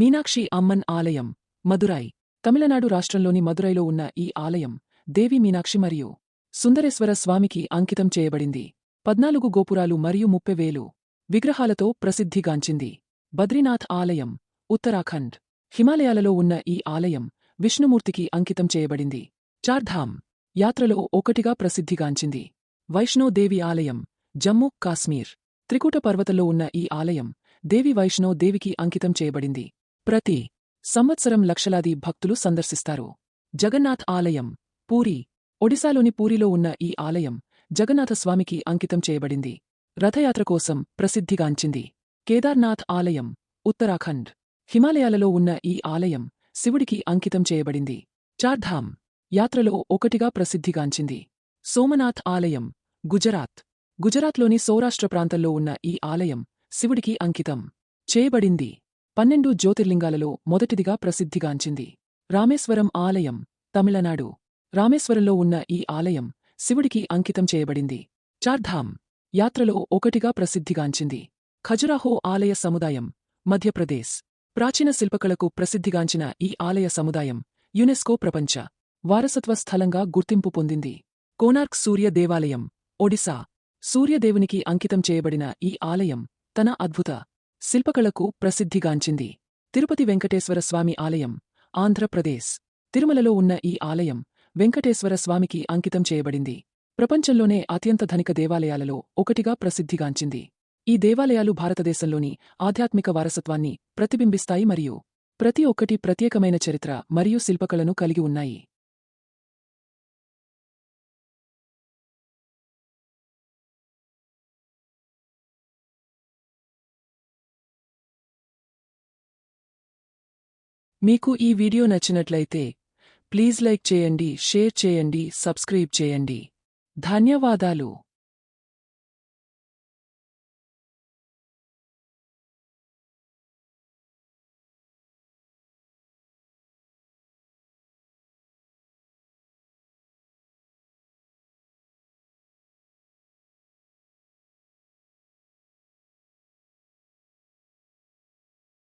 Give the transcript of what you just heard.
మీనాక్షి అమ్మన్ ఆలయం మదురై తమిళనాడు రాష్ట్రంలోని మదురైలో ఉన్న ఈ ఆలయం దేవి మీనాక్షి మరియు సుందరేశ్వర స్వామికి అంకితం చేయబడింది. పద్నాలుగు గోపురాలు మరియు ముప్పై వేలు విగ్రహాలతో ప్రసిద్ధిగాంచింది బద్రీనాథ్ ఆలయం ఉత్తరాఖండ్ హిమాలయాలలో ఉన్న ఈ ఆలయం విష్ణుమూర్తికి అంకితం చేయబడింది. చార్ధామ్ యాత్రలో ఒకటిగా ప్రసిద్ధిగాంచింది వైష్ణోదేవి ఆలయం జమ్మూ కాశ్మీర్ త్రికూట పర్వతంలో ఉన్న ఈ ఆలయం దేవి వైష్ణో దేవికి అంకితం చేయబడింది. ప్రతి సంవత్సరం లక్షలాది భక్తులు సందర్శిస్తారు. జగన్నాథ్ ఆలయం పూరి ఒడిశాలోని పూరిలో ఉన్న ఈ ఆలయం జగన్నాథస్వామికి అంకితం చేయబడింది. రథయాత్ర కోసం ప్రసిద్ధిగాంచింది. కేదార్నాథ్ ఆలయం ఉత్తరాఖండ్ హిమాలయాలలో ఉన్న ఈ ఆలయం శివుడికి అంకితం చేయబడింది. చార్ధామ్ యాత్రలో ఒకటిగా ప్రసిద్ధిగాంచింది. సోమనాథ్ ఆలయం గుజరాత్. గుజరాత్లోని సౌరాష్ట్ర ప్రాంతంలో ఉన్న ఈ ఆలయం శివుడికి అంకితం చేయబడింది. పన్నెండు జ్యోతిర్లింగాలలో మొదటిదిగా ప్రసిద్ధిగాంచింది రామేశ్వరం ఆలయం తమిళనాడు. రామేశ్వరంలో ఉన్న ఈ ఆలయం శివుడికి అంకితం చేయబడింది. చార్ధామ్ యాత్రలో ఒకటిగా ప్రసిద్ధిగాంచింది ఖజురాహో ఆలయ సముదాయం మధ్యప్రదేశ్. ప్రాచీన శిల్పకళకు ప్రసిద్ధిగాంచిన ఈ ఆలయ సముదాయం యునెస్కో ప్రపంచ వారసత్వ స్థలంగా గుర్తింపు పొందింది. కోనార్క్ సూర్య దేవాలయం ఒడిశా. సూర్యదేవునికి అంకితం చేయబడిన ఈ ఆలయం తన అద్భుత శిల్పకళకు ప్రసిద్ధిగాంచింది. తిరుపతి వెంకటేశ్వర స్వామి ఆలయం ఆంధ్రప్రదేశ్ తిరుమలలో ఉన్న ఈ ఆలయం వెంకటేశ్వర స్వామికి అంకితం చేయబడింది. ప్రపంచంలోనే అత్యంత ధనిక దేవాలయాలలో ఒకటిగా ప్రసిద్ధిగాంచింది. ఈ దేవాలయాలు భారతదేశంలోని ఆధ్యాత్మిక వారసత్వాన్ని ప్రతిబింబిస్తాయి మరియు ప్రతి ఒక్కటి ప్రత్యేకమైన చరిత్ర మరియు శిల్పకళను కలిగి ఉన్నాయి. మీకు ఈ వీడియో నచ్చినట్లయితే ప్లీజ్ లైక్ చేయండి షేర్ చేయండి సబ్స్క్రైబ్ చేయండి. ధన్యవాదాలు.